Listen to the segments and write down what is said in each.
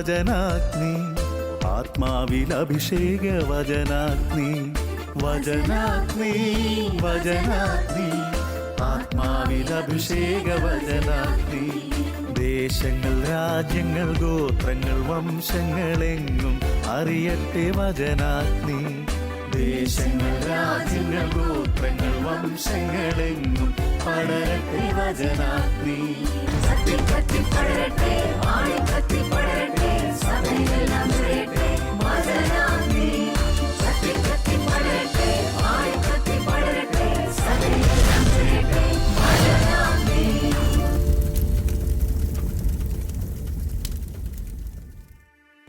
വചനാഗ്നി ആത്മാവിൽ അഭിഷേക വചനാഗ്നി. വചനാഗ്നി വചനാഗ്നി ആത്മാവിൽ അഭിഷേക വചനാഗ്നി. ദേശങ്ങൾ രാജ്യങ്ങൾ ഗോത്രങ്ങൾ വംശങ്ങളെങ്ങും അറിയട്ടെ വചനാഗ്നി. ദേശങ്ങൾ രാജ്യങ്ങൾ ഗോത്രങ്ങൾ വംശങ്ങളെങ്ങും പടരട്ടെ വചനാഗ്നി. കത്തി കത്തി പടരട്ടെ ആഴി കത്തി പടരട്ടെ.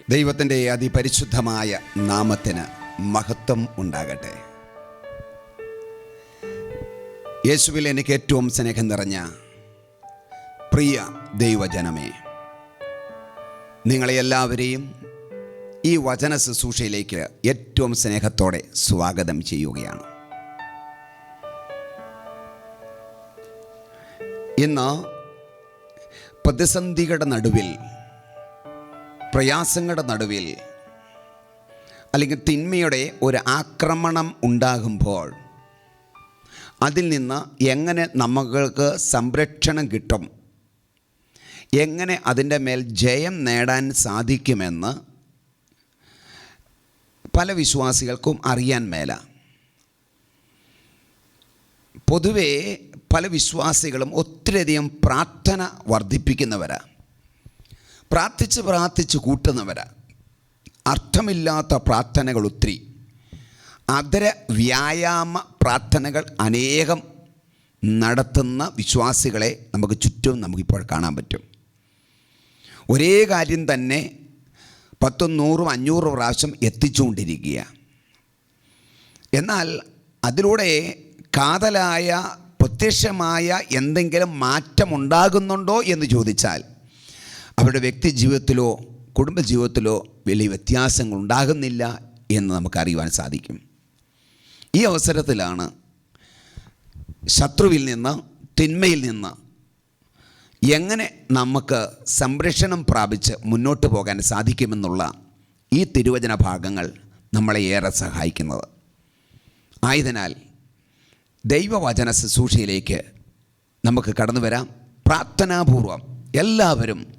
ദൈവത്തിന്റെ അതിപരിശുദ്ധമായ നാമത്തിന് മഹത്വം ഉണ്ടാകട്ടെ. യേശുവിൽ എനിക്ക് ഏറ്റവും സ്നേഹം നിറഞ്ഞ പ്രിയ ദൈവജനമേ നിങ്ങളെ എല്ലാവരെയും ഈ വചന ശുശ്രൂഷയിലേക്ക് ഏറ്റവും സ്നേഹത്തോടെ സ്വാഗതം ചെയ്യുകയാണ്. ഇന്ന് പ്രതിസന്ധികളുടെ നടുവിൽ പ്രയാസങ്ങളുടെ നടുവിൽ അല്ലെങ്കിൽ തിന്മയുടെ ഒരു ആക്രമണം ഉണ്ടാകുമ്പോൾ അതിൽ നിന്ന് എങ്ങനെ നമ്മൾക്ക് സംരക്ഷണം കിട്ടും എങ്ങനെ അതിന്റെ മേൽ ജയം നേടാൻ സാധിക്കുമെന്ന് പല വിശ്വാസികൾക്കും അറിയാൻ മേല. പൊതുവേ പല വിശ്വാസികളും ഒത്തിരിയധികം പ്രാർത്ഥന വർദ്ധിപ്പിക്കുന്നവരാ. പ്രാർത്ഥിച്ച് പ്രാർത്ഥിച്ച് കൂട്ടുന്നവരാ. അർത്ഥമില്ലാത്ത പ്രാർത്ഥനകൾ ഒത്തിരി. അതര വ്യായാമ പ്രാർത്ഥനകൾ അനേകം നടത്തുന്ന വിശ്വാസികളെ നമുക്ക് ചുറ്റും നമുക്കിപ്പോൾ കാണാൻ പറ്റും. ഒരേ കാര്യം തന്നെ പത്തും നൂറും അഞ്ഞൂറും പ്രാവശ്യം എത്തിച്ചുകൊണ്ടിരിക്കുക. എന്നാൽ അതിലൂടെ കാതലായ പ്രത്യക്ഷമായ എന്തെങ്കിലും മാറ്റമുണ്ടാകുന്നുണ്ടോ എന്ന് ചോദിച്ചാൽ അവരുടെ വ്യക്തി ജീവിതത്തിലോ കുടുംബജീവിതത്തിലോ വലിയ വ്യത്യാസങ്ങൾ ഉണ്ടാകുന്നില്ല എന്ന് നമുക്കറിയുവാൻ സാധിക്കും. ഈ അവസരത്തിലാണ് ശത്രുവിൽ നിന്ന് തിന്മയിൽ നിന്ന് എങ്ങനെ നമുക്ക് സംരക്ഷണം പ്രാപിച്ച് മുന്നോട്ട് പോകാൻ സാധിക്കുമെന്നുള്ള ഈ തിരുവചന ഭാഗങ്ങൾ നമ്മളെ ഏറെ സഹായിക്കുന്നത്. ആയതിനാൽ ദൈവവചന ശുശ്രൂഷയിലേക്ക് നമുക്ക് കടന്നു വരാം. പ്രാർത്ഥനാപൂർവം എല്ലാവരും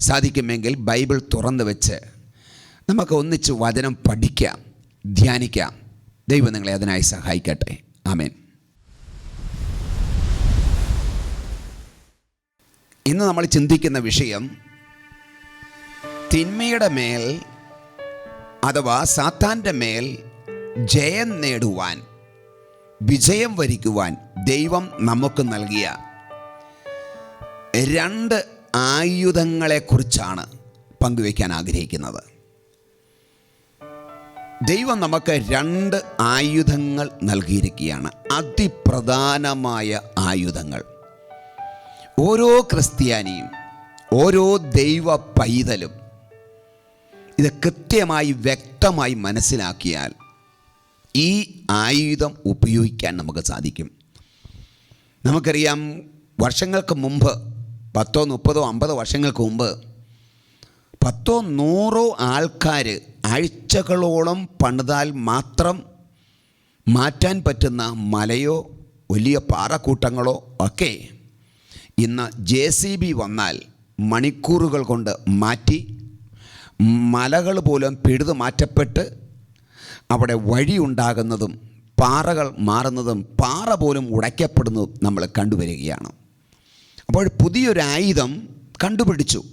സാധിക്കുമെങ്കിൽ ബൈബിൾ തുറന്നു വെച്ച് നമുക്ക് ഒന്നിച്ച് വചനം പഠിക്കാം ധ്യാനിക്കാം. ദൈവം നിങ്ങളെ അതിനായി സഹായിക്കട്ടെ. ആമേൻ. ഇന്ന് നമ്മൾ ചിന്തിക്കുന്ന വിഷയം തിന്മയുടെ മേൽ അഥവാ സാത്താന്റെ മേൽ ജയം നേടുവാൻ വിജയം വരിക്കുവാൻ ദൈവം നമുക്ക് നൽകിയ രണ്ട് ആയുധങ്ങളെക്കുറിച്ചാണ് പങ്കുവയ്ക്കാൻ ആഗ്രഹിക്കുന്നത്. ദൈവം നമുക്ക് രണ്ട് ആയുധങ്ങൾ നൽകിയിരിക്കുകയാണ്. അതിപ്രധാനമായ ആയുധങ്ങൾ. ഓരോ ക്രിസ്ത്യാനിയും ഓരോ ദൈവ പൈതലും ഇത് കൃത്യമായി വ്യക്തമായി മനസ്സിലാക്കിയാൽ ഈ ആയുധം ഉപയോഗിക്കാൻ നമുക്ക് സാധിക്കും. നമുക്കറിയാം വർഷങ്ങൾക്ക് മുമ്പ് പത്തോ മുപ്പതോ അമ്പതോ വർഷങ്ങൾക്ക് മുമ്പ് പത്തോ നൂറോ ആൾക്കാർ ആഴ്ചകളോളം പണിതാൽ മാത്രം മാറ്റാൻ പറ്റുന്ന മലയോ വലിയ പാറക്കൂട്ടങ്ങളോ ഒക്കെ ഇന്ന് ജെ സി ബി വന്നാൽ മണിക്കൂറുകൾ കൊണ്ട് മാറ്റി മലകൾ പോലും പിഴുതു മാറ്റപ്പെട്ട് അവിടെ വഴിയുണ്ടാകുന്നതും പാറകൾ മാറുന്നതും പാറ പോലും ഉടയ്ക്കപ്പെടുന്നതും നമ്മൾ കണ്ടുവരികയാണ്. അപ്പോൾ പുതിയൊരായുധം കണ്ടുപിടിച്ചു.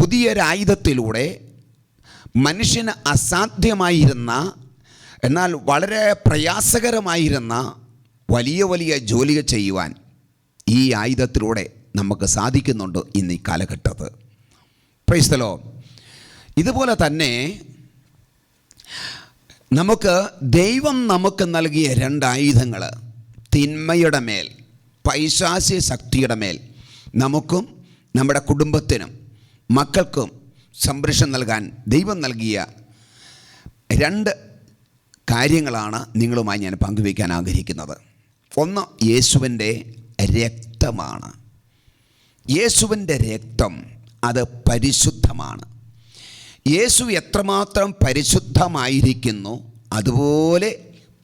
പുതിയൊരായുധത്തിലൂടെ മനുഷ്യന് അസാധ്യമായിരുന്ന എന്നാൽ വളരെ പ്രയാസകരമായിരുന്ന വലിയ വലിയ ജോലികൾ ചെയ്യുവാൻ ഈ ആയുധത്തിലൂടെ നമുക്ക് സാധിക്കുന്നുണ്ട് ഇന്ന് ഈ കാലഘട്ടത്ത്. പ്രൈസ്തലോ ഇതുപോലെ തന്നെ നമുക്ക് ദൈവം നമുക്ക് നൽകിയ രണ്ട് ആയുധങ്ങൾ തിന്മയുടെ മേൽ പൈശാസ്യ ശക്തിയുടെ മേൽ നമുക്കും നമ്മുടെ കുടുംബത്തിനും മക്കൾക്കും സംരക്ഷണം നൽകാൻ ദൈവം നൽകിയ രണ്ട് കാര്യങ്ങളാണ് നിങ്ങളുമായി ഞാൻ പങ്കുവയ്ക്കാൻ ആഗ്രഹിക്കുന്നത്. ഒന്ന് യേശുവിന്റെ രക്തമാണ്. യേശുവിന്റെ രക്തം അത് പരിശുദ്ധമാണ്. യേശു എത്രമാത്രം പരിശുദ്ധമായിരിക്കുന്നു അതുപോലെ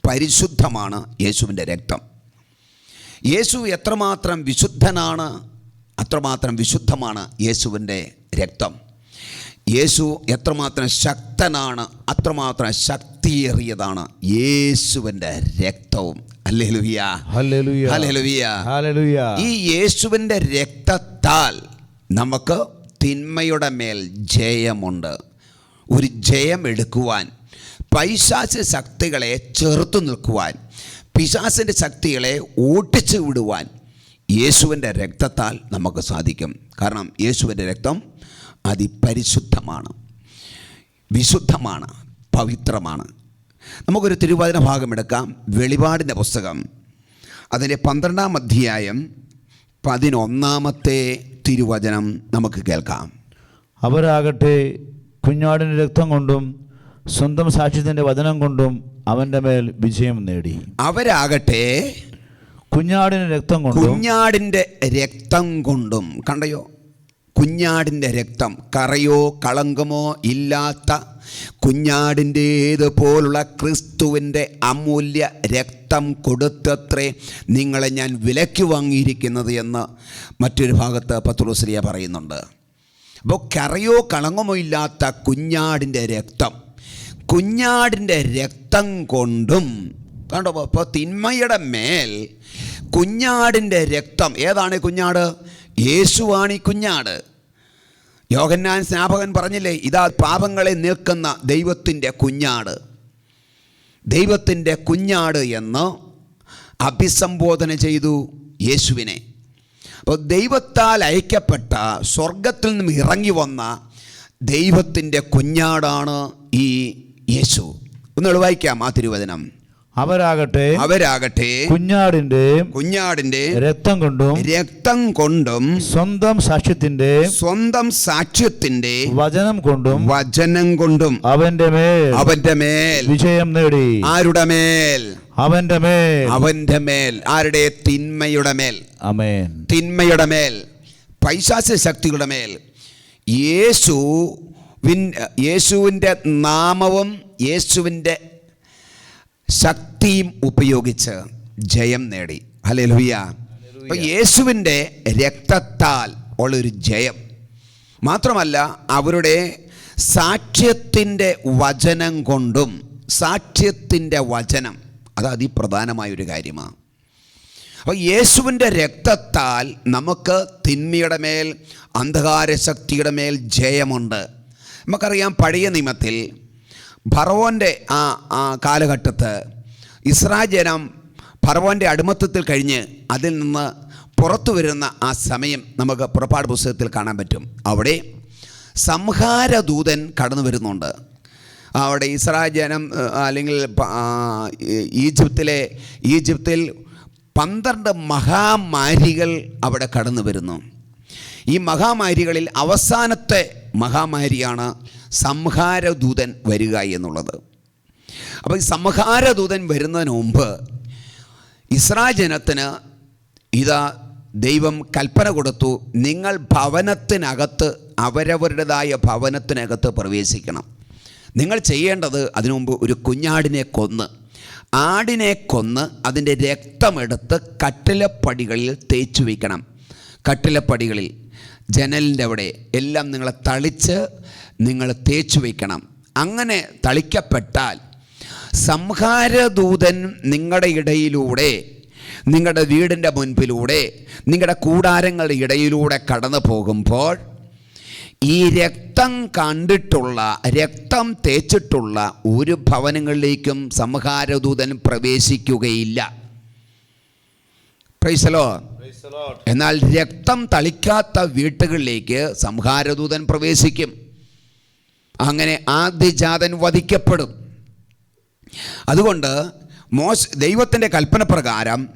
പരിശുദ്ധമാണ് യേശുവിന്റെ രക്തം. യേശു എത്രമാത്രം വിശുദ്ധനാണ് അത്രമാത്രം വിശുദ്ധമാണ് യേശുവിന്റെ രക്തം. യേശു എത്രമാത്രം ശക്തനാണ് അത്രമാത്രം ശക്തിയേറിയതാണ് യേശുവിന്റെ രക്തവും. ഈ യേശുവിന്റെ രക്തത്താൽ നമുക്ക് തിന്മയുടെ മേൽ ജയമുണ്ട്. ഒരു ജയം എടുക്കുവാൻ പൈശാച ശക്തികളെ ചെറുത്തു നിൽക്കുവാൻ പിശാസിന്റെ ശക്തികളെ ഓട്ടിച്ചു വിടുവാൻ യേശുവിന്റെ രക്തത്താൽ നമുക്ക് സാധിക്കും. കാരണം യേശുവിന്റെ രക്തം അതിപരിശുദ്ധമാണ്. വിശുദ്ധമാണ്. പവിത്രമാണ്. നമുക്കൊരു തിരുവചന ഭാഗം എടുക്കാം. വെളിപാടിന്റെ പുസ്തകം. അതിന്റെ പന്ത്രണ്ടാം അധ്യായം പതിനൊന്നാമത്തെ തിരുവചനം നമുക്ക് കേൾക്കാം. അവരാകട്ടെ കുഞ്ഞാടിന്റെ രക്തം കൊണ്ടും സ്വന്തം സാക്ഷ്യത്തിന്റെ വചനം കൊണ്ടും അവന്റെ മേൽ വിജയം നേടി. അവരാകട്ടെ കുഞ്ഞാടിന്റെ രക്തം കൊണ്ടും കുഞ്ഞാടിന്റെ രക്തം കൊണ്ടും കണ്ടയോ? കുഞ്ഞാടിന്റെ രക്തം കറയോ കളങ്കമോ ഇല്ലാത്ത കുഞ്ഞാടിന്റേത് പോലുള്ള ക്രിസ്തുവിന്റെ അമൂല്യ രക്തം കൊടുത്തത്രേ നിങ്ങളെ ഞാൻ വിലയ്ക്ക് വാങ്ങിയിരിക്കുന്നത് എന്ന് മറ്റൊരു ഭാഗത്ത് പത്തുളുശ്രീയ പറയുന്നുണ്ട്. അപ്പോൾ കറയോ കളങ്കമോ ഇല്ലാത്ത കുഞ്ഞാടിന്റെ രക്തം കുഞ്ഞാടിന്റെ രക്തം കൊണ്ടും കണ്ടോ? അപ്പോൾ തിന്മയുടെ മേൽ കുഞ്ഞാടിന്റെ രക്തം ഏതാണ് കുഞ്ഞാട്? യേശുവാണ് ഈ കുഞ്ഞാട്. യോഹന്നാൻ സ്നാപകൻ പറഞ്ഞില്ലേ ഇതാ പാപങ്ങളെ നിൽക്കുന്ന ദൈവത്തിന്റെ കുഞ്ഞാട്. ദൈവത്തിന്റെ കുഞ്ഞാട് എന്ന് അഭിസംബോധന ചെയ്തു യേശുവിനെ. അപ്പോൾ ദൈവത്താൽ അയക്കപ്പെട്ട സ്വർഗത്തിൽ നിന്നും ഇറങ്ങി വന്ന ദൈവത്തിന്റെ കുഞ്ഞാടാണ് ഈ യേശു. ഒന്ന് എളുവായിക്കാം ആ തിരുവചനം. അവരാകട്ടെ അവരാകട്ടെ കുഞ്ഞാടിന്റെ കുഞ്ഞാടിന്റെ രക്തം കൊണ്ടും രക്തം കൊണ്ടും സ്വന്തം സാക്ഷ്യത്തിന്റെ സ്വന്തം സാക്ഷ്യത്തിന്റെ വചനം കൊണ്ടും വചനം കൊണ്ടും അവന്റെ മേൽ അവന്റെ മേൽ വിജയം നേടി. ആരുടെ മേൽ? അവന്റെ മേൽ. അവന്റെ മേൽ. ആരുടെ? തിന്മയുടെ മേൽ. അമേൻ തിന്മയുടെ മേൽ. പൈശാസ്യ ശക്തികളുടെ മേൽ. യേശു യേശുവിന്റെ യേശുവിന്റെ നാമവും യേശുവിന്റെ ശക്തിയും ഉപയോഗിച്ച് ജയം നേടി. ഹല്ലേലൂയ. അപ്പോൾ യേശുവിന്റെ രക്തത്താൽ ഉള്ളൊരു ജയം. മാത്രമല്ല അവരുടെ സാക്ഷ്യത്തിന്റെ വചനം കൊണ്ടും സാക്ഷ്യത്തിന്റെ വചനം അത് അതിപ്രധാനമായൊരു കാര്യമാണ്. അപ്പോൾ യേശുവിന്റെ രക്തത്താൽ നമുക്ക് തിന്മയുടെ മേൽ അന്ധകാര ശക്തിയുടെ മേൽ ജയമുണ്ട്. നമുക്കറിയാം പഴയ നിയമത്തിൽ ഫറവോന്റെ ആ ആ കാലഘട്ടത്ത് ഇസ്രായേൽ ജനം ഫറവോന്റെ അടിമത്തത്തിൽ കഴിഞ്ഞ് അതിൽ നിന്ന് പുറത്തു വരുന്ന ആ സമയം നമുക്ക് പുറപ്പാട് പുസ്തകത്തിൽ കാണാൻ പറ്റും. അവിടെ സംഹാരദൂതൻ കടന്നു വരുന്നുണ്ട്. അവിടെ ഇസ്രായേൽ ജനം അല്ലെങ്കിൽ ഈജിപ്തിലെ ഈജിപ്തിൽ പന്ത്രണ്ട് മഹാമാരികൾ അവിടെ കടന്നു വരുന്നു. ഈ മഹാമാരികളിൽ അവസാനത്തെ മഹാമാരിയാണ് സംഹാരദൂതൻ വരിക എന്നുള്ളത്. അപ്പോൾ ഈ സംഹാരദൂതൻ വരുന്നതിന് മുമ്പ് ഇസ്രാ ജനത്തിന് ഇതാ ദൈവം കൽപ്പന കൊടുത്തു നിങ്ങൾ ഭവനത്തിനകത്ത് അവരവരുടേതായ ഭവനത്തിനകത്ത് പ്രവേശിക്കണം. നിങ്ങൾ ചെയ്യേണ്ടത് അതിനു മുമ്പ് ഒരു കുഞ്ഞാടിനെ കൊന്ന് ആടിനെ കൊന്ന് അതിന്റെ രക്തമെടുത്ത് കട്ടിലപ്പടികളിൽ തേച്ചു വയ്ക്കണം കട്ടിലപ്പടികളിൽ ജനലിന്റെ അവിടെ എല്ലാം നിങ്ങളെ തളിച്ച് നിങ്ങൾ തേച്ചു വയ്ക്കണം. അങ്ങനെ തളിക്കപ്പെട്ടാൽ സംഹാരദൂതൻ നിങ്ങളുടെ ഇടയിലൂടെ നിങ്ങളുടെ വീടിന്റെ മുൻപിലൂടെ നിങ്ങളുടെ കൂടാരങ്ങളുടെ ഇടയിലൂടെ കടന്നു പോകുമ്പോൾ ഈ രക്തം കണ്ടിട്ടുള്ള രക്തം തേച്ചിട്ടുള്ള ഒരു ഭവനങ്ങളിലേക്കും സംഹാരദൂതൻ പ്രവേശിക്കുകയില്ല. പ്രൈസലോ എന്നാൽ രക്തം തളിക്കാത്ത വീട്ടുകളിലേക്ക് സംഹാരദൂതൻ പ്രവേശിക്കും. അങ്ങനെ ആദ്യജാതൻ വധിക്കപ്പെടും. അതുകൊണ്ട് മോശ ദൈവത്തിന്റെ കൽപ്പന പ്രകാരം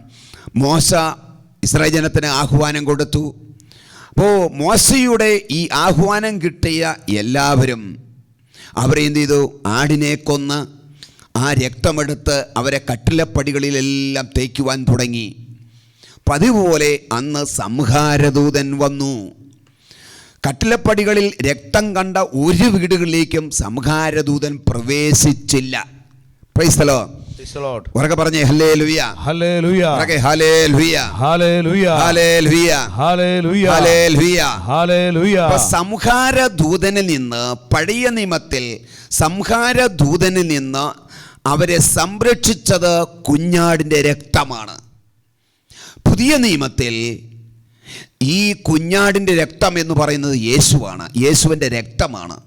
മോശ ഇസ്രായേൽ ജനത്തിന് ആഹ്വാനം കൊടുത്തു. അപ്പോൾ മോശയുടെ ഈ ആഹ്വാനം കിട്ടിയ എല്ലാവരും അവരെ എന്ത് ചെയ്തു? ആടിനെ കൊന്ന് ആ രക്തമെടുത്ത് അവരെ കട്ടിലപ്പടികളിലെല്ലാം തേക്കുവാൻ തുടങ്ങി. പതിപോലെ അന്ന് സംഹാരദൂതൻ വന്നു. കട്ടിലപ്പടികളിൽ രക്തം കണ്ട ഒരു വീടുകളിലേക്കും സംഹാരദൂതൻ പ്രവേശിച്ചില്ല പ്രൈസ്തലോ ഉറക്കെ പറഞ്ഞേ Hallelujah. ഉറക്കെ ഹലേ ലുയ്യ Hallelujah. ഹലേ Hallelujah. ഹലേ Hallelujah. അപ്പൊ സംഹാര ദൂതനിൽ നിന്ന് പഴയ നിയമത്തിൽ സംഹാര ദൂതനിൽ നിന്ന് അവരെ സംരക്ഷിച്ചത് കുഞ്ഞാടിന്റെ രക്തമാണ് പുതിയ നിയമത്തിൽ ഈ കുഞ്ഞാടിന്റെ രക്തം എന്ന് പറയുന്നത് യേശുവാണ്. യേശുവിന്റെ രക്തമാണ്.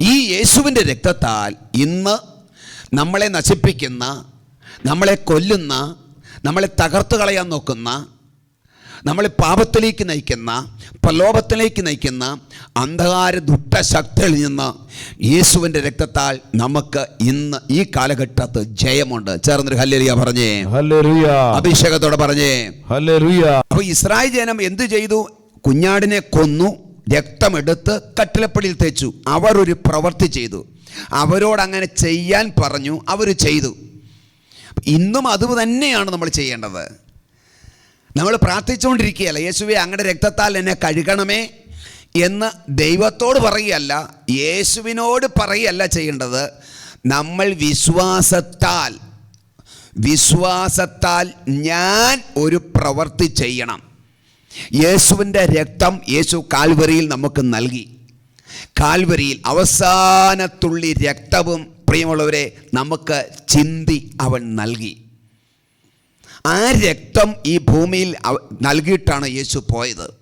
ഈ യേശുവിന്റെ രക്തത്താൽ ഇന്ന് നമ്മളെ നശിപ്പിക്കുന്ന നമ്മളെ കൊല്ലുന്ന നമ്മളെ തകർത്ത് കളയാൻ നോക്കുന്ന നമ്മളെ പാപത്തിലേക്ക് നയിക്കുന്ന പ്രലോഭത്തിലേക്ക് നയിക്കുന്ന അന്ധകാര ദുഷ്ടശക്തിയിൽ നിന്ന് യേശുവിന്റെ രക്തത്താൽ നമുക്ക് ഇന്ന് ഈ കാലഘട്ടത്ത് ജയമുണ്ട്. ചേർന്നൊരു ഹല്ലേലൂയ പറഞ്ഞേ. ഹല്ലേലൂയ. അഭിഷേകത്തോടെ പറഞ്ഞേ. ഹല്ലേലൂയ. അപ്പോൾ ഇസ്രായേൽ ജനം എന്തു ചെയ്തു? കുഞ്ഞാടിനെ കൊന്നു രക്തമെടുത്ത് കട്ടിലപ്പടിയിൽ തേച്ചു. അവർ ഒരു പ്രവൃത്തി ചെയ്തു. അവരോട് അങ്ങനെ ചെയ്യാൻ പറഞ്ഞു അവർ ചെയ്തു. ഇന്നും അത് തന്നെയാണ് നമ്മൾ ചെയ്യേണ്ടത്. നമ്മൾ പ്രാർത്ഥിച്ചുകൊണ്ടിരിക്കുകയല്ല യേശുവെ അങ്ങയുടെ രക്തത്താൽ എന്നെ കഴുകണമേ എന്ന് ദൈവത്തോട് പറയുകയല്ല യേശുവിനോട് പറയുകയല്ല ചെയ്യേണ്ടത് നമ്മൾ വിശ്വാസത്താൽ വിശ്വാസത്താൽ ഞാൻ ഒരു പ്രവൃത്തി ചെയ്യണം. യേശുവിന്റെ രക്തം യേശു കാൽവരിയിൽ നമുക്ക് നൽകി. കാൽവരിയിൽ അവസാനത്തുള്ളി രക്തവും പ്രിയമുള്ളവരെ നമുക്ക് ചിന്തി അവൻ നൽകി. ആ രക്തം ഈ ഭൂമിയിൽ നൽകിയിട്ടാണ് യേശു പോയത്.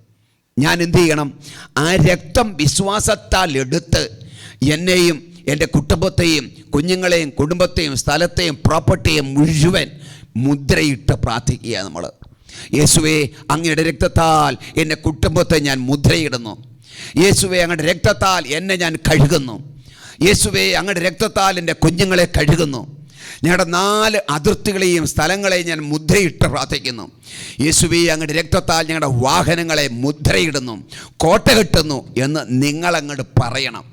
ഞാൻ എന്ത് ചെയ്യണം? ആ രക്തം വിശ്വാസത്താൽ എടുത്ത് എന്നെയും എന്റെ കുടുംബത്തെയും കുഞ്ഞുങ്ങളെയും കുടുംബത്തെയും സ്ഥലത്തെയും പ്രോപ്പർട്ടിയെയും മുഴുവൻ മുദ്രയിട്ട് പ്രാർത്ഥിക്കുക നമ്മൾ യേശുവെ അങ്ങയുടെ രക്തത്താൽ എന്റെ കുടുംബത്തെ ഞാൻ മുദ്രയിടുന്നു. യേശുവെ അങ്ങയുടെ രക്തത്താൽ എന്നെ ഞാൻ കഴുകുന്നു. യേശുവെ അങ്ങയുടെ രക്തത്താൽ എന്റെ കുഞ്ഞുങ്ങളെ കഴുകുന്നു. ഞങ്ങളുടെ നാല് അതിർത്തികളെയും സ്ഥലങ്ങളെയും ഞാൻ മുദ്രയിട്ട് പ്രാർത്ഥിക്കുന്നു. യേശുവി അങ്ങയുടെ രക്തത്താൽ ഞങ്ങളുടെ വാഹനങ്ങളെ മുദ്രയിടുന്നു കോട്ട കെട്ടുന്നു എന്ന് നിങ്ങളങ്ങോട്ട് പറയണം.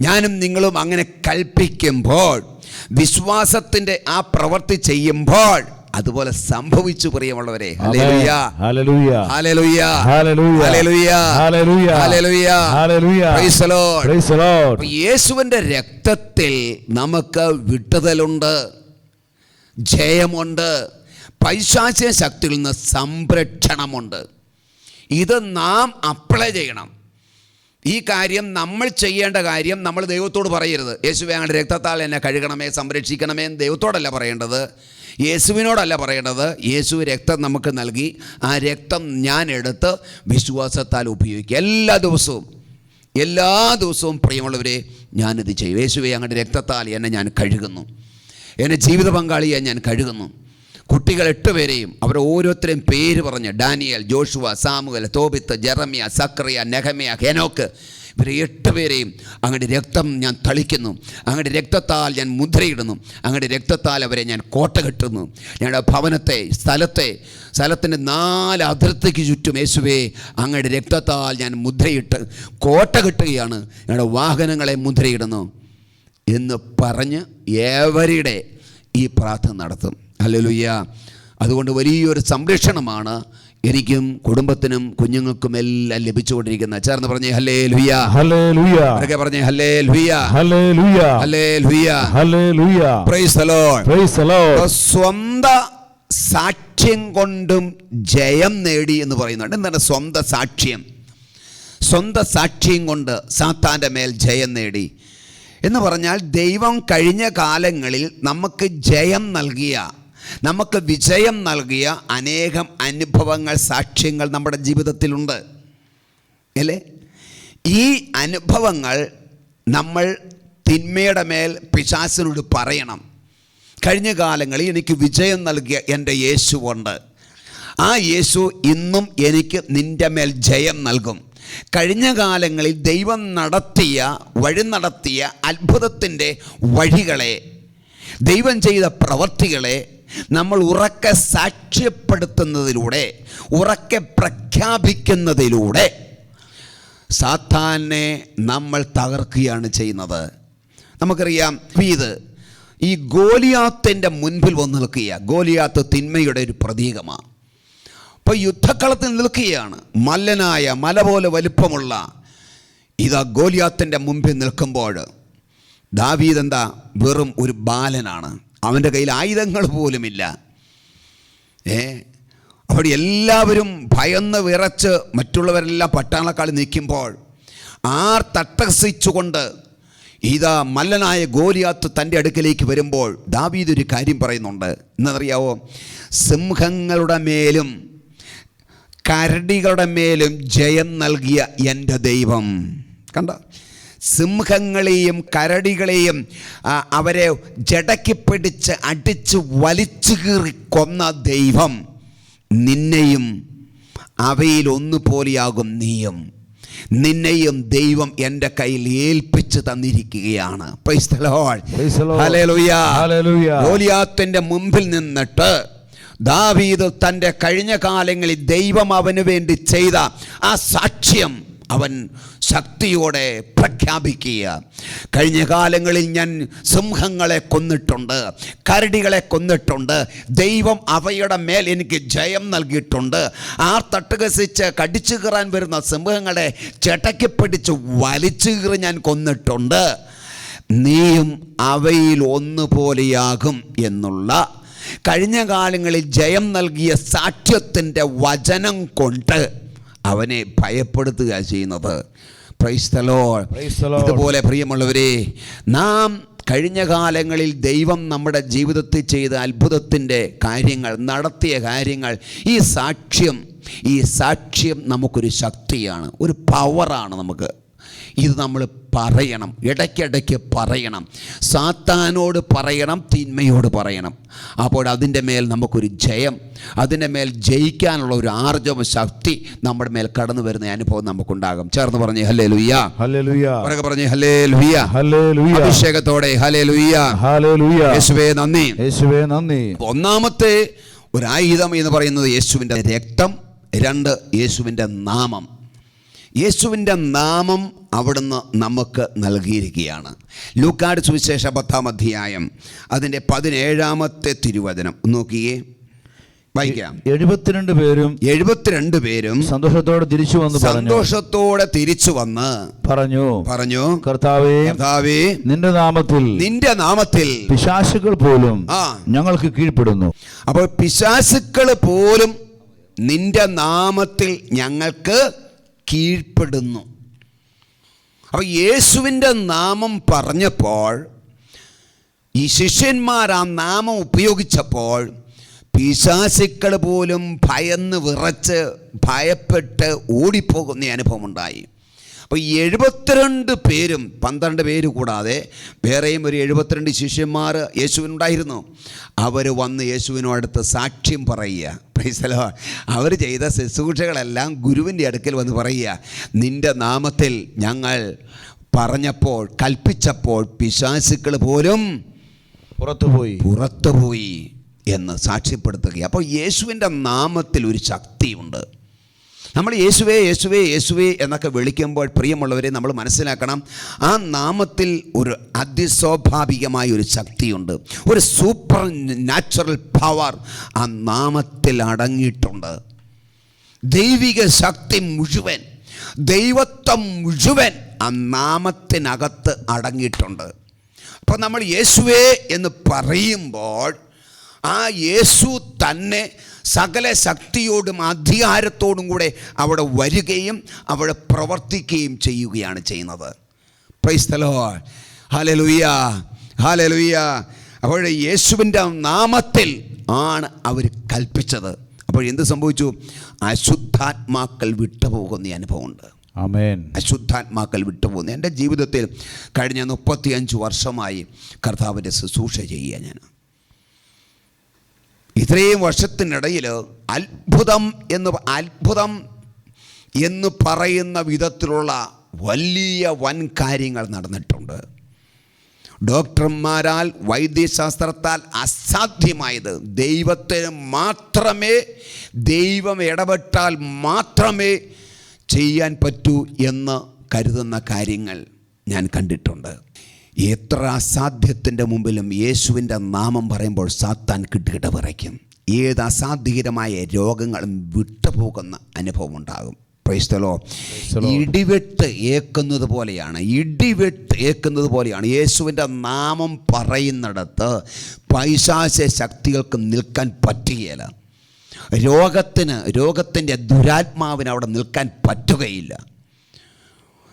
ഞാനും നിങ്ങളും അങ്ങനെ കൽപ്പിക്കുമ്പോൾ വിശ്വാസത്തിന്റെ ആ പ്രവൃത്തി ചെയ്യുമ്പോൾ അതുപോലെ സംഭവിച്ചു പ്രിയമുള്ളവരെ. യേശുവിന്റെ രക്തത്തിൽ നമുക്ക് വിട്ടുതലുണ്ട് ജയമുണ്ട് പൈശാച്യ ശക്തിയിൽ നിന്ന് സംരക്ഷണമുണ്ട്. ഇത് നാം അപ്ലൈ ചെയ്യണം. ഈ കാര്യം നമ്മൾ ചെയ്യേണ്ട കാര്യം നമ്മൾ ദൈവത്തോട് പറയരുത്. യേശു ഞങ്ങളുടെ രക്തത്താൽ എന്നെ കഴുകണമേ സംരക്ഷിക്കണമേ എന്ന് ദൈവത്തോടല്ല പറയേണ്ടത്. യേശുവിനോടല്ല പറയേണ്ടത്. യേശു രക്തം നമുക്ക് നൽകി. ആ രക്തം ഞാൻ എടുത്ത് വിശ്വാസത്താൽ ഉപയോഗിക്കുക എല്ലാ ദിവസവും എല്ലാ ദിവസവും പ്രിയമുള്ളവരെ ഞാനിത് ചെയ്യും. യേശുവെ അങ്ങോട്ട് രക്തത്താൽ എന്നെ ഞാൻ കഴുകുന്നു. എന്റെ ജീവിത പങ്കാളിയെ ഞാൻ കഴുകുന്നു. കുട്ടികൾ എട്ട് പേരെയും അവർ ഓരോരുത്തരെയും പേര് പറഞ്ഞ്. Daniel Joshua Samuel Tobit Jeremiah Zechariah Nehemiah Enoch ഇവരെ പേരെയും അങ്ങയുടെ രക്തം ഞാൻ തളിക്കുന്നു. അങ്ങയുടെ രക്തത്താൽ ഞാൻ മുദ്രയിടുന്നു. അങ്ങയുടെ രക്തത്താൽ അവരെ ഞാൻ കോട്ട കെട്ടുന്നു. ഞങ്ങളുടെ ഭവനത്തെ സ്ഥലത്തെ സ്ഥലത്തിന്റെ നാല് അതിർത്തിക്ക് ചുറ്റും യേശുവേ അങ്ങയുടെ രക്തത്താൽ ഞാൻ മുദ്രയിട്ട് കോട്ട കെട്ടുകയാണ്. ഞങ്ങളുടെ വാഹനങ്ങളെ മുദ്രയിടുന്നു എന്ന് പറഞ്ഞ് ഏവരുടെ ഈ പ്രാർത്ഥന നടത്തും. അല്ലലുയ്യ അതുകൊണ്ട് വലിയൊരു സംരക്ഷണമാണ് എനിക്കും കുടുംബത്തിനും കുഞ്ഞുങ്ങൾക്കും എല്ലാം ലഭിച്ചുകൊണ്ടിരിക്കുന്ന ചേർന്ന് പറഞ്ഞേ ഹലേ ലുയ്യ Hallelujah. പറഞ്ഞേ ഹലേ ലുയ hallelujah hallelujah praise the Lord the അപ്പൊ Lord. സ്വന്ത സാക്ഷ്യം കൊണ്ടും ജയം നേടി എന്ന് പറയുന്നുണ്ട്. എന്താണ് സ്വന്ത സാക്ഷ്യം? സ്വന്ത സാക്ഷ്യം കൊണ്ട് സാത്താന്റെ മേൽ ജയം നേടി. എന്ന് പറഞ്ഞാൽ ദൈവം കഴിഞ്ഞ കാലങ്ങളിൽ നമുക്ക് ജയം നൽകിയ നമുക്ക് വിജയം നൽകിയ അനേകം അനുഭവങ്ങൾ സാക്ഷ്യങ്ങൾ നമ്മുടെ ജീവിതത്തിലുണ്ട്. അല്ലേ? ഈ അനുഭവങ്ങൾ നമ്മൾ തിന്മയുടെ മേൽ പിശാസിനോട് പറയണം. കഴിഞ്ഞ കാലങ്ങളിൽ എനിക്ക് വിജയം നൽകിയ എന്റെ യേശുവുണ്ട്. ആ യേശു ഇന്നും എനിക്ക് നിന്റെ മേൽ ജയം നൽകും. കഴിഞ്ഞ കാലങ്ങളിൽ ദൈവം നടത്തിയ വഴി നടത്തിയ അത്ഭുതത്തിന്റെ വഴികളെ ദൈവം ചെയ്ത പ്രവർത്തികളെ നമ്മൾ ഉറക്കെ സാക്ഷ്യപ്പെടുത്തുന്നതിലൂടെ ഉറക്കെ പ്രഖ്യാപിക്കുന്നതിലൂടെ സാത്താനെ നമ്മൾ തകർക്കുകയാണ് ചെയ്യുന്നത്. നമുക്കറിയാം ഇത് ഈ ഗോലിയാത്തിന്റെ മുൻപിൽ വന്ന് നിൽക്കുക ഗോലിയാത്ത് തിന്മയുടെ ഒരു പ്രതീകമാണ് അപ്പോൾ യുദ്ധക്കളത്തിൽ നിൽക്കുകയാണ്. മല്ലനായ മല പോലെ വലുപ്പമുള്ള ഇതാ ഗോലിയാത്തിന്റെ മുമ്പിൽ നിൽക്കുമ്പോൾ ദാവീദ് എന്താ? വെറും ഒരു ബാലനാണ്. അവന്റെ കയ്യിൽ ആയുധങ്ങൾ പോലുമില്ല. ഏ? അവിടെ എല്ലാവരും ഭയന്ന് വിറച്ച് മറ്റുള്ളവരെല്ലാം പട്ടാളക്കാൾ നിൽക്കുമ്പോൾ ആർ തട്ടസിച്ചുകൊണ്ട് ഇതാ മല്ലനായ ഗോലിയാത്ത് തന്റെ അടുക്കലേക്ക് വരുമ്പോൾ ദാവീദ് ഒരു കാര്യം പറയുന്നുണ്ട്. എന്നറിയാവോ സിംഹങ്ങളുടെ മേലും കരടികളുടെ മേലും ജയം നൽകിയ എന്റെ ദൈവം. കണ്ട? സിംഹങ്ങളെയും കരടികളെയും അവരെ ജടക്കി പിടിച്ച് അടിച്ച് വലിച്ചു കീറി കൊന്ന ദൈവം നിന്നെയും അവയിൽ ഒന്നുപോലെയാകും നീയും. നിന്നെയും ദൈവം എന്റെ കയ്യിൽ ഏൽപ്പിച്ച് തന്നിരിക്കുകയാണ്. ഗോലിയാത്തിന്റെ മുമ്പിൽ നിന്നിട്ട് ദാവീദ് തന്റെ കഴിഞ്ഞ കാലങ്ങളിൽ ദൈവം അവന് വേണ്ടി ചെയ്ത ആ സാക്ഷ്യം അവൻ ശക്തിയോടെ പ്രഖ്യാപിക്കുക. കഴിഞ്ഞ കാലങ്ങളിൽ ഞാൻ സിംഹങ്ങളെ കൊന്നിട്ടുണ്ട് കരടികളെ കൊന്നിട്ടുണ്ട് ദൈവം അവയുടെ മേൽ എനിക്ക് ജയം നൽകിയിട്ടുണ്ട്. ആ തട്ടുകസിച്ച് കടിച്ചു കീറാൻ വരുന്ന സിംഹങ്ങളെ ചെട്ടയ്ക്ക് പിടിച്ച് വലിച്ചു കീറി ഞാൻ കൊന്നിട്ടുണ്ട്. നീയും അവയിൽ ഒന്നുപോലെയാകും എന്നുള്ള. കഴിഞ്ഞ കാലങ്ങളിൽ ജയം നൽകിയ സാക്ഷ്യത്തിന്റെ വചനം കൊണ്ട് അവനെ ഭയപ്പെടുത്തുക ചെയ്യുന്നത്. പ്രൈസ്തലോ. ഇതുപോലെ പ്രിയമുള്ളവരെ നാം കഴിഞ്ഞ കാലങ്ങളിൽ ദൈവം നമ്മുടെ ജീവിതത്തിൽ ചെയ്ത അത്ഭുതത്തിന്റെ കാര്യങ്ങൾ നടത്തിയ കാര്യങ്ങൾ ഈ സാക്ഷ്യം ഈ സാക്ഷ്യം നമുക്കൊരു ശക്തിയാണ് ഒരു പവറാണ് നമുക്ക്. ഇത് നമ്മൾ പറയണം. ഇടയ്ക്കിടയ്ക്ക് പറയണം. സാത്താനോട് പറയണം തിന്മയോട് പറയണം. അപ്പോൾ അതിന്റെ മേൽ നമുക്കൊരു ജയം. അതിന്റെ മേൽ ജയിക്കാനുള്ള ഒരു ആർജവ ശക്തി നമ്മുടെ മേൽ കടന്നു വരുന്ന അനുഭവം നമുക്കുണ്ടാകും. ചേർന്ന് പറഞ്ഞു ഹലേ ലുയ്യ പുറകെ പറഞ്ഞേ ഹലേ ലുയ്യ അഭിഷേകത്തോടെ ഹലേ ലുയ്യ യേശുവേ നന്ദി. യേശുവേ നന്ദി. ഒന്നാമത്തെ ഒരായുധം എന്ന് പറയുന്നത് യേശുവിന്റെ രക്തം രണ്ട് യേശുവിന്റെ നാമം. യേശുവിന്റെ നാമം അവിടുന്ന് നമുക്ക് നൽകിയിരിക്കുകയാണ്. ലൂക്കാട് സുവിശേഷ പത്താം അധ്യായം അതിന്റെ പതിനേഴാമത്തെ തിരുവചനം. നോക്കിയേ വായിക്കാം. എഴുപത്തിരണ്ട് പേരും എഴുപത്തിരണ്ട് പേരും സന്തോഷത്തോടെ തിരിച്ചു വന്ന് പറഞ്ഞു. സന്തോഷത്തോടെ തിരിച്ചു വന്ന് പറഞ്ഞു പറഞ്ഞു കർത്താവേ കർത്താവേ നിന്റെ നാമത്തിൽ നിന്റെ നാമത്തിൽ പിശാശുക്കൾ പോലും ഞങ്ങൾക്ക് കീഴ്പ്പെടുന്നു. അപ്പോൾ പിശാസുക്കൾ പോലും നിന്റെ നാമത്തിൽ ഞങ്ങൾക്ക് കീഴ്പ്പെടുന്നു. അപ്പോൾ യേശുവിന്റെ നാമം പറഞ്ഞപ്പോൾ ഈ ശിഷ്യന്മാർ ആ നാമം ഉപയോഗിച്ചപ്പോൾ പിശാസിക്കൾ പോലും ഭയന്ന് വിറച്ച് ഭയപ്പെട്ട് ഓടിപ്പോകുന്ന അനുഭവം ഉണ്ടായി അപ്പോൾ ഈ എഴുപത്തിരണ്ട് പേരും പന്ത്രണ്ട് പേര് കൂടാതെ വേറെയും ഒരു എഴുപത്തിരണ്ട് ശിഷ്യന്മാർ യേശുവിനുണ്ടായിരുന്നു. അവർ വന്ന് യേശുവിനോടടുത്ത് സാക്ഷ്യം പറയുക. പ്രൈസലോ അവർ ചെയ്ത ശുശ്രൂഷകളെല്ലാം ഗുരുവിന്റെ അടുക്കൽ വന്ന് പറയുക. നിന്റെ നാമത്തിൽ ഞങ്ങൾ പറഞ്ഞപ്പോൾ കൽപ്പിച്ചപ്പോൾ പിശാസുക്കൾ പോലും പുറത്തുപോയി. പുറത്തുപോയി എന്ന് സാക്ഷ്യപ്പെടുത്തുകയാണ്. അപ്പോൾ യേശുവിന്റെ നാമത്തിൽ ഒരു ശക്തിയുണ്ട്. നമ്മൾ യേശുവേ യേശുവേ യേശുവേ എന്നൊക്കെ വിളിക്കുമ്പോൾ പ്രിയമുള്ളവരെ നമ്മൾ മനസ്സിലാക്കണം ആ നാമത്തിൽ ഒരു അതിസ്വാഭാവികമായ ഒരു ശക്തിയുണ്ട് ഒരു സൂപ്പർ നാച്ചുറൽ പവർ ആ നാമത്തിൽ അടങ്ങിയിട്ടുണ്ട്. ദൈവിക ശക്തി മുഴുവൻ ദൈവത്വം മുഴുവൻ ആ നാമത്തിനകത്ത് അടങ്ങിയിട്ടുണ്ട്. അപ്പോൾ നമ്മൾ യേശുവേ എന്ന് പറയുമ്പോൾ ആ യേശു തന്നെ സകല ശക്തിയോടും അധികാരത്തോടും കൂടെ അവിടെ വരികയും അവിടെ പ്രവർത്തിക്കുകയും ചെയ്യുകയാണ് ചെയ്യുന്നത്. പ്രൈസ്തലോ ഹാലലുയ്യ ഹാലലുയ്യ അപ്പോൾ യേശുവിന്റെ നാമത്തിൽ ആണ് അവർ കൽപ്പിച്ചത്. അപ്പോൾ എന്ത് സംഭവിച്ചു? അശുദ്ധാത്മാക്കൾ വിട്ടുപോകുന്ന അനുഭവമുണ്ട്. ആമേൻ. അശുദ്ധാത്മാക്കൾ വിട്ടുപോകുന്നു എന്റെ ജീവിതത്തിൽ കഴിഞ്ഞ മുപ്പത്തിയഞ്ച് വർഷമായി കർത്താവിന്റെ ശുശ്രൂഷ ചെയ്യുക ഞാൻ. ഇത്രയും വർഷത്തിനിടയിൽ അത്ഭുതം എന്ന് അത്ഭുതം എന്ന് പറയുന്ന വിധത്തിലുള്ള വലിയ വൻ കാര്യങ്ങൾ നടന്നിട്ടുണ്ട്. ഡോക്ടർമാരാൽ വൈദ്യശാസ്ത്രത്താൽ അസാധ്യമായത് ദൈവത്തിന് മാത്രമേ ദൈവം ഇടപെട്ടാൽ മാത്രമേ ചെയ്യാൻ പറ്റൂ എന്ന് കരുതുന്ന കാര്യങ്ങൾ ഞാൻ കണ്ടിട്ടുണ്ട്. എത്ര അസാധ്യത്തിന്റെ മുമ്പിലും യേശുവിന്റെ നാമം പറയുമ്പോൾ സാത്താൻ കിട്ടുകിട പറയ്ക്കും ഏത് അസാധ്യകരമായ രോഗങ്ങളും വിട്ടുപോകുന്ന അനുഭവം ഉണ്ടാകും പ്രൈസ്തലോ. ഇടിവെട്ട് ഏക്കുന്നത് പോലെയാണ് ഇടിവെട്ട് ഏക്കുന്നത് പോലെയാണ് യേശുവിന്റെ നാമം പറയുന്നിടത്ത് പൈശാശ ശക്തികൾക്ക് നിൽക്കാൻ പറ്റുകയില്ല. രോഗത്തിന് രോഗത്തിന്റെ ദുരാത്മാവിന് അവിടെ നിൽക്കാൻ പറ്റുകയില്ല.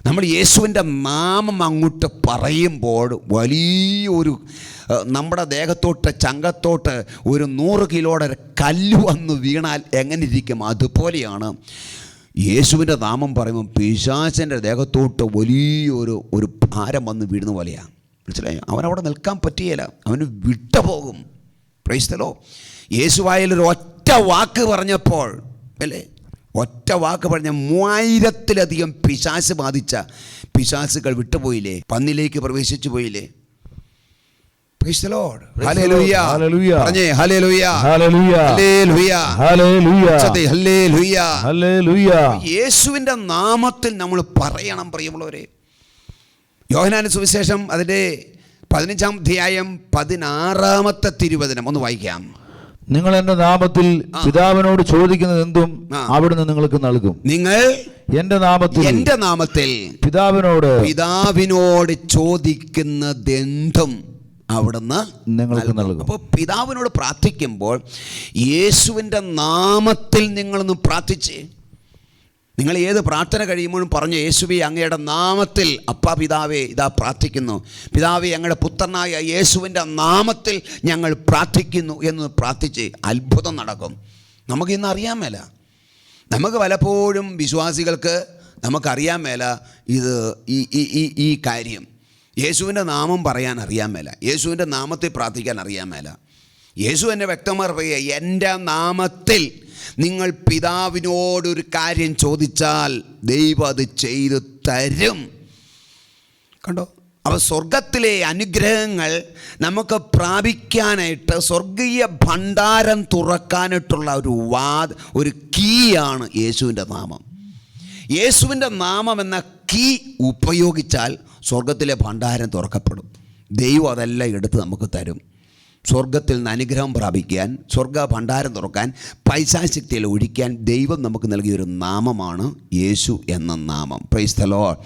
നമ്മൾ യേശുവിന്റെ നാമം അങ്ങോട്ട് പറയുമ്പോൾ വലിയൊരു നമ്മുടെ ദേഹത്തോട്ട് ചങ്കത്തോട്ട് ഒരു നൂറ് കിലോയുടെ കല്ല് വന്ന് വീണാൽ എങ്ങനെ ഇരിക്കും അതുപോലെയാണ് യേശുവിന്റെ നാമം പറയുമ്പോൾ പിശാചന്റെ ദേഹത്തോട്ട് വലിയൊരു ഒരു ഭാരം വന്ന് വീഴുന്ന പോലെയാണ്. മനസ്സിലായി? അവനവിടെ നിൽക്കാൻ പറ്റുകയില്ല അവന് വിട്ടുപോകും. പ്രൈസ്തലോ യേശുവായാലൊരു ഒറ്റ വാക്ക് പറഞ്ഞപ്പോൾ അല്ലേ? ഒറ്റ വാക്ക് പറഞ്ഞ മൂവായിരത്തിലധികം പിശാസ് ബാധിച്ച പിശാസുകൾ വിട്ടുപോയില്ലേ? പന്നിലേക്ക് പ്രവേശിച്ചു പോയില്ലേ? യേശുവിന്റെ നാമത്തിൽ നമ്മൾ പറയണം പ്രിയമുള്ളവരെ. യോഹനാന സുവിശേഷം അതിന്റെ പതിനഞ്ചാം അധ്യായം പതിനാറാമത്തെ തിരുവചനം ഒന്ന് വായിക്കാം. നിങ്ങൾ എന്റെ നാമത്തിൽ പിതാവിനോട് ചോദിക്കുന്നത് എന്തും. അവിടുന്ന് നിങ്ങൾക്ക് നൽകും. നിങ്ങൾ എന്റെ നാമത്തിൽ എന്റെ നാമത്തിൽ പിതാവിനോട് പിതാവിനോട് ചോദിക്കുന്നതെന്തും അവിടുന്ന് നിങ്ങൾക്ക് നൽകും. അപ്പോൾ പിതാവിനോട് പ്രാർത്ഥിക്കുമ്പോൾ യേശുവിന്റെ നാമത്തിൽ നിങ്ങളൊന്ന് പ്രാർത്ഥിച്ചേ. നിങ്ങൾ ഏത് പ്രാർത്ഥന കഴിയുമ്പോഴും പറഞ്ഞു യേശുവി അങ്ങയുടെ നാമത്തിൽ അപ്പ പിതാവേ ഇതാ പ്രാർത്ഥിക്കുന്നു. പിതാവേ ഞങ്ങളുടെ പുത്രനായ യേശുവിന്റെ നാമത്തിൽ ഞങ്ങൾ പ്രാർത്ഥിക്കുന്നു എന്ന് പ്രാർത്ഥിച്ച് അത്ഭുതം നടക്കും. നമുക്കിന്ന് അറിയാൻ മേല. നമുക്ക് പലപ്പോഴും വിശ്വാസികൾക്ക് നമുക്കറിയാൻ മേല ഇത് ഈ ഈ ഈ കാര്യം. യേശുവിന്റെ നാമം പറയാൻ അറിയാൻ മേല. യേശുവിന്റെ നാമത്തിൽ പ്രാർത്ഥിക്കാൻ അറിയാൻ മേല. യേശു എന്നെ വ്യക്തമായി പറയുക എന്റെ നാമത്തിൽ നിങ്ങൾ പിതാവിനോടൊരു കാര്യം ചോദിച്ചാൽ ദൈവം അത് ചെയ്തു തരും. കണ്ടോ? അപ്പോൾ സ്വർഗത്തിലെ അനുഗ്രഹങ്ങൾ നമുക്ക് പ്രാപിക്കാനായിട്ട് സ്വർഗീയ ഭണ്ഡാരം തുറക്കാനായിട്ടുള്ള ഒരു വാദ് ഒരു കീയാണ് യേശുവിന്റെ നാമം. യേശുവിന്റെ നാമം എന്ന കീ ഉപയോഗിച്ചാൽ സ്വർഗത്തിലെ ഭണ്ഡാരം തുറക്കപ്പെടും. ദൈവം അതെല്ലാം എടുത്ത് നമുക്ക് തരും. സ്വർഗത്തിൽ നിന്ന് അനുഗ്രഹം പ്രാപിക്കാൻ സ്വർഗ ഭണ്ഡാരം തുറക്കാൻ പൈസാശക്തിയിൽ ഒഴിക്കാൻ ദൈവം നമുക്ക് നൽകിയൊരു നാമമാണ് യേശു എന്ന നാമം. Praise the Lord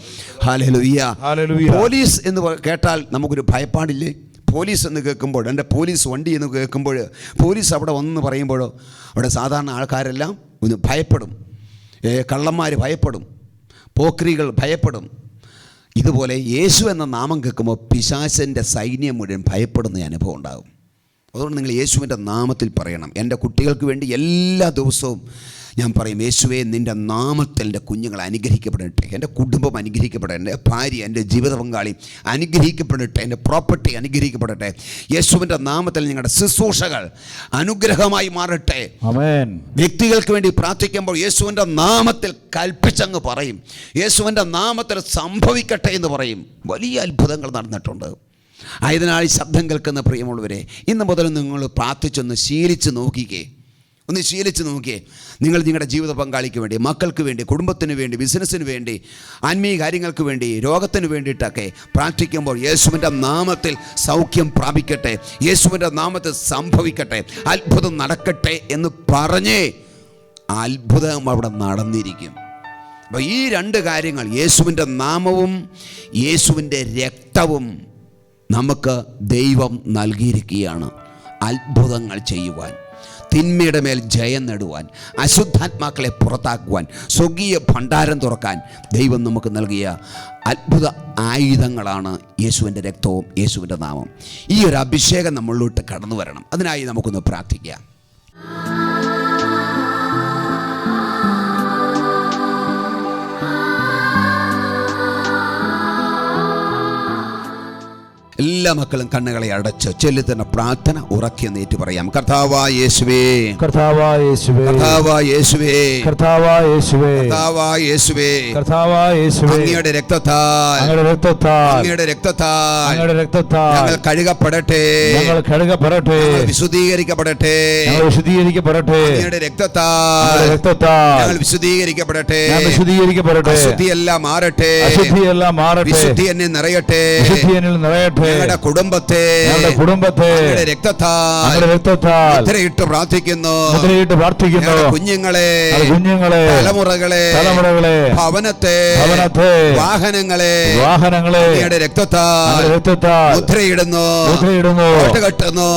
hallelujah Hallelujah. Police എന്ന് കേട്ടാൽ നമുക്കൊരു ഭയപ്പാടില്ലേ? പോലീസ് എന്ന് കേൾക്കുമ്പോൾ എന്റെ പോലീസ് വണ്ടി എന്ന് കേൾക്കുമ്പോൾ പോലീസ് അവിടെ വന്നെന്ന് പറയുമ്പോഴോ അവിടെ സാധാരണ ആൾക്കാരെല്ലാം ഒന്ന് ഭയപ്പെടും. കള്ളന്മാർ ഭയപ്പെടും. പോക്രികൾ ഭയപ്പെടും. ഇതുപോലെ യേശു എന്ന നാമം കേൾക്കുമ്പോൾ പിശാസിന്റെ സൈന്യം മുഴുവൻ ഭയപ്പെടുന്ന അനുഭവം ഉണ്ടാകും. അതുകൊണ്ട് നിങ്ങൾ യേശുവിന്റെ നാമത്തിൽ പറയണം. എന്റെ കുട്ടികൾക്ക് വേണ്ടി എല്ലാ ദിവസവും ഞാൻ പറയും യേശുവെ നിന്റെ നാമത്തിൽ എന്റെ കുഞ്ഞുങ്ങൾ അനുഗ്രഹിക്കപ്പെടട്ടെ. എന്റെ കുടുംബം അനുഗ്രഹിക്കപ്പെടട്ടെ. എന്റെ ഭാര്യ എന്റെ ജീവിത പങ്കാളി അനുഗ്രഹിക്കപ്പെടട്ടെ. എന്റെ പ്രോപ്പർട്ടി അനുഗ്രഹിക്കപ്പെടട്ടെ. യേശുവിന്റെ നാമത്തിൽ നിങ്ങളുടെ ശുശ്രൂഷകൾ അനുഗ്രഹമായി മാറട്ടെ. വ്യക്തികൾക്ക് വേണ്ടി പ്രാർത്ഥിക്കുമ്പോൾ യേശുവിന്റെ നാമത്തിൽ കൽപ്പിച്ചങ്ങ് പറയും. യേശുവിന്റെ നാമത്തിൽ സംഭവിക്കട്ടെ എന്ന് പറയും. വലിയ അത്ഭുതങ്ങൾ നടന്നിട്ടുണ്ട്. ആയതിനാൽ ശബ്ദം കേൾക്കുന്ന പ്രിയമുള്ളവരെ ഇന്ന് മുതൽ നിങ്ങൾ പ്രാർത്ഥിച്ചൊന്ന് ശീലിച്ച് നോക്കിക്കേ. ഒന്ന് ശീലിച്ച് നോക്കിയേ നിങ്ങൾ നിങ്ങളുടെ ജീവിത പങ്കാളിക്ക് വേണ്ടി മക്കൾക്ക് വേണ്ടി കുടുംബത്തിന് വേണ്ടി ബിസിനസ്സിന് വേണ്ടി ആത്മീയ കാര്യങ്ങൾക്ക് വേണ്ടി രോഗത്തിന് വേണ്ടിയിട്ടൊക്കെ പ്രാർത്ഥിക്കുമ്പോൾ യേശുവിന്റെ നാമത്തിൽ സൗഖ്യം പ്രാപിക്കട്ടെ. യേശുവിന്റെ നാമത്തിൽ സംഭവിക്കട്ടെ. അത്ഭുതം നടക്കട്ടെ എന്ന് പറഞ്ഞേ അത്ഭുതം അവിടെ നടന്നിരിക്കും. അപ്പോൾ ഈ രണ്ട് കാര്യങ്ങൾ യേശുവിന്റെ നാമവും യേശുവിന്റെ രക്തവും നമുക്ക് ദൈവം നൽകിയിരിക്കുകയാണ് അത്ഭുതങ്ങൾ ചെയ്യുവാൻ തിന്മയുടെ മേൽ ജയം നേടുവാൻ അശുദ്ധാത്മാക്കളെ പുറത്താക്കുവാൻ സ്വർഗീയ ഭണ്ഡാരം തുറക്കാൻ ദൈവം നമുക്ക് നൽകിയ അത്ഭുത ആയുധങ്ങളാണ് യേശുവിന്റെ രക്തവും യേശുവിന്റെ നാമം ഈ ഒരു അഭിഷേകം നമ്മളിലോട്ട് കടന്നു വരണം. അതിനായി നമുക്കൊന്ന് പ്രാർത്ഥിക്കാം. എല്ലാ മക്കളും കണ്ണുകളെ അടച്ച് ചെല്ലുത്തുന്ന പ്രാർത്ഥന ഉറക്കി നീറ്റ് പറയാം. കർത്താവാ യേശുവേ. കർത്താവായ യേശുവേ. കർത്താവാ യേശുവേ. കർത്താവായ യേശുവേ. കർത്താവാ യേശുവേ. കർത്താവായ യേശുവേ. അങ്ങയുടെ രക്തത്താൽ. അങ്ങയുടെ രക്തത്താൽ. അങ്ങയുടെ രക്തത്താൽ. അങ്ങയുടെ രക്തത്താൽ. ഞങ്ങൾ കഴുകപ്പെടട്ടെ. ഞങ്ങൾ കഴുകപ്പെടട്ടെ. വിശുദ്ധീകരിക്കപ്പെടട്ടെ. ഞങ്ങൾ വിശുദ്ധീകരിക്കപ്പെടട്ടെ. അങ്ങയുടെ രക്തത്താൽ. രക്തത്താൽ. ഞങ്ങൾ വിശുദ്ധീകരിക്കപ്പെടട്ടെ. വിശുദ്ധീകരിക്കപ്പെടട്ടെ. അശുദ്ധിയെല്ലാം മാറട്ടെ. അശുദ്ധിയെല്ലാം മാറട്ടെ. വിശുദ്ധി എന്നെ നിറയട്ടെ. വിശുദ്ധി എന്നിൽ നിറയട്ടെ. ഞങ്ങളുടെ കുടുംബത്തെ കുടുംബത്തെ രക്തത്താൽ രക്തത്താൽ മുദ്രയിട്ട് പ്രാർത്ഥിക്കുന്നു. മുദ്രയിട്ട് പ്രാർത്ഥിക്കുന്നു. കുഞ്ഞുങ്ങളെ കുഞ്ഞുങ്ങളെ തലമുറകളെ തലമുറകളെ ഭവനത്തെ ഭവനത്തെ വാഹനങ്ങളെ വാഹനങ്ങളെ രക്തത്താൽ രക്തത്താൽ മുദ്രയിടുന്നു മുദ്രയിടുന്നു കെട്ടുന്നു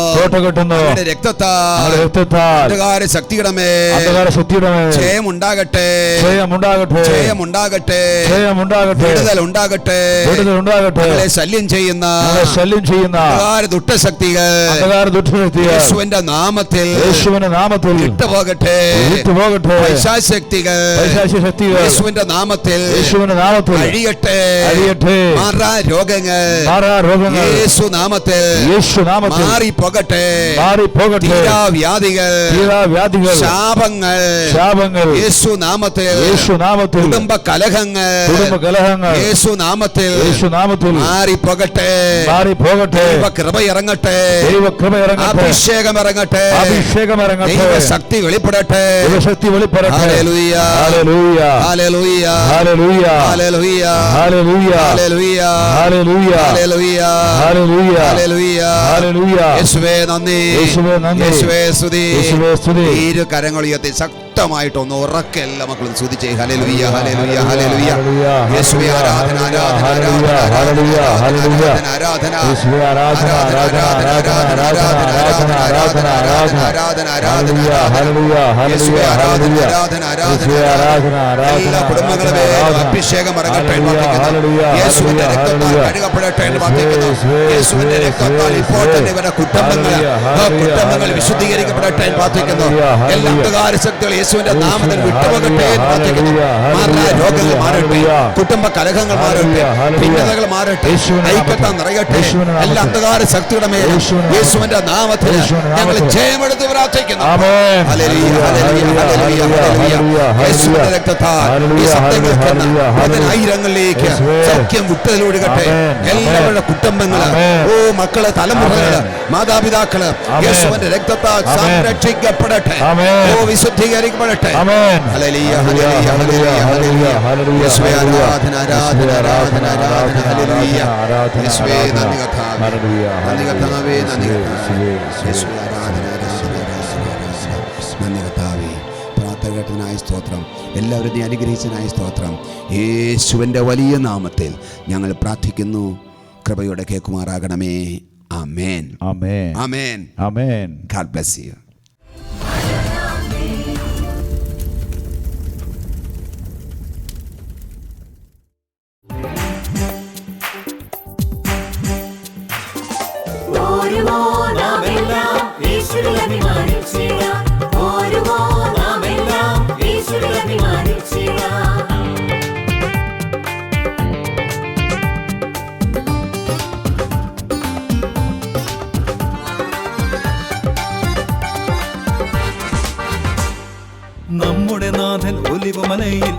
അങ്ങയുടെ രക്തത്താൽ രക്തത്താൽ അന്ധകാര ശക്തിയുടെ മേൽ അന്ധകാര ശക്തിയുടെ മേൽ ജയമുണ്ടാകട്ടെ ജയമുണ്ടാകട്ടെ ജയമുണ്ടാകട്ടെ ജയമുണ്ടാകട്ടെ വിടുതൽ ഉണ്ടാകട്ടെ വിടുതൽ ഉണ്ടാകട്ടെ ഞങ്ങളെ ശല്യം ചെയ്യുന്ന ശല്യം ചെയ്യുന്ന അന്ധകാര ദുഷ്ടശക്തികൾ അന്ധകാര ദുഷ്ടശക്തികൾ യേശുവിന്റെ നാമത്തിൽ യേശുവിന്റെ നാമത്തിൽ വിട്ടുപോകട്ടെ. വിട്ടുപോകട്ടെ. പൈശാശക്തികൾ പൈശാചി ശക്തികൾ യേശുവിന്റെ നാമത്തിൽ യേശുവിന്റെ നാമത്തിൽ അഴിയട്ടെ. അഴിയട്ടെ. മാറാ രോഗങ്ങൾ മാറാ രോഗങ്ങൾ യേശു നാമത്തിൽ യേശു നാമത്തിൽ മാറി പോകട്ടെ മാറി പോകട്ടെ തീരാവ്യാധികൾ തീരാവ്യാധികൾ ശാപങ്ങൾ ശാപങ്ങൾ യേശു നാമത്തിൽ യേശു നാമത്തിൽ കുടുംബ കലഹങ്ങൾ കുടുംബ കലഹങ്ങൾ യേശു നാമത്തിൽ യേശു നാമത്തിൽ മാറി പോകട്ടെ മാറി പോകട്ടെ ദൈവ കൃപ ഇറങ്ങട്ടെ ദൈവകൃപ ഇറങ്ങട്ടെ അഭിഷേകം ഇറങ്ങട്ടെ അഭിഷേകം ഇറങ്ങട്ടെ ദൈവശക്തി വെളിപ്പെടട്ടെ ദൈവശക്തി വെളിപ്പെടട്ടെ hallelujah. Hallelujah hallelujah hallelujah hallelujah hallelujah hallelujah hallelujah hallelujah hallelujah hallelujah യേശുവേ നന്ദി യേശുവേ നന്ദി. യേശുവേ സ്തുതി യേശുവേ സ്തുതി. ഇരു കരങ്ങൾ ഉയർത്തി ശക്തമായിട്ടൊന്ന് ഉറക്കെ എല്ലാ മക്കളും സ്തുതിച്ചേ ഹല്ലേലൂയ ഹല്ലേലൂയ ഹല്ലേലൂയ, യേശുവേ ആരാധന ആരാധന ആരാധന ആരാധന ഹല്ലേലൂയ, ആരാധന ആരാധന, ആരാധന, ആരാധന, ആരാധന, ആരാധന, ആരാധന, ആരാധന. ഹല്ലേലൂയ, ഹല്ലേലൂയ, ഹല്ലേലൂയ, ആരാധന ഹല്ലേലൂയ. ആരാധന ആരാധന, ആരാധന, എല്ലാ. അഭിഷേകം ഇറങ്ങട്ടെ യേശുവിന്റെ രക്തത്താൽ. കഴുകപ്പെടട്ടെ യേശുവിന്റെ രക്തത്താൽ ഇപ്പോൾ തന്നെ ഇവരുടെ കുറ്റങ്ങൾ ഹല്ലേലൂയ. വിശുദ്ധീകരിക്കപ്പെടട്ടെ പ്രാർത്ഥിക്കുന്നു എല്ലാ അന്ധകാര ശക്തികൾ യേശുവിന്റെ നാമത്തിൽ വിട്ടുപോകട്ടെ പ്രാർത്ഥിക്കുന്നു മാറാ രോഗങ്ങൾ മാറട്ടെ കുടുംബ കലഹങ്ങൾ മാറട്ടെ. ഭിന്നതകൾ മാറട്ടെ. നിറയട്ടെ എല്ലാ അന്ധകാര ശക്തിയുടെ മേൽ യേശുവിന്റെ നാമത്തിൽ. ഞങ്ങൾ ജയമെടുത്ത് പ്രാർത്ഥിക്കുന്നു യേശുവിന്റെ രക്തത്താൽ ഈ വിട്ടതിലൊഴുകട്ടെ എല്ലാവരുടെ കുട്ടമ്പങ്ങൾ ഓ മക്കൾ തലമുറകൾ മാതാപിതാക്കൾ യേശുവിന്റെ രക്തത്താൽ സംരക്ഷിക്കപ്പെടട്ടെ. ഓ വിശുദ്ധീകരിക്കപ്പെടട്ടെ. ഹലലിയ ഹലലിയ ഹലലിയ ഹലലിയ ആരാധന ആരാധന ആരാധന ആരാധന. നന്ദി. ഹല്ലേലൂയ, നന്ദി ആരാധന, പ്രാർത്ഥന കേട്ടതിനായ സ്തോത്രം. എല്ലാവരുടെയും അനുഗ്രഹിച്ചതിനായ സ്തോത്രം. യേശുവിന്റെ വലിയ നാമത്തിൽ ഞങ്ങൾ പ്രാർത്ഥിക്കുന്നു. കൃപയോടെ കേൾക്കുമാറാകണമേ. ആമേൻ. ആമേൻ. ആമേൻ. ആമേൻ. ഗാഡ് ബ്ലെസ് യു ഈശ്വരിൽ അഭിമാനിച്ചിട ഓരുമോ നാം എല്ലാം ഈശ്വരിൽ നമ്മുടെ നാഥൻ ഒലിവ് മലയിൽ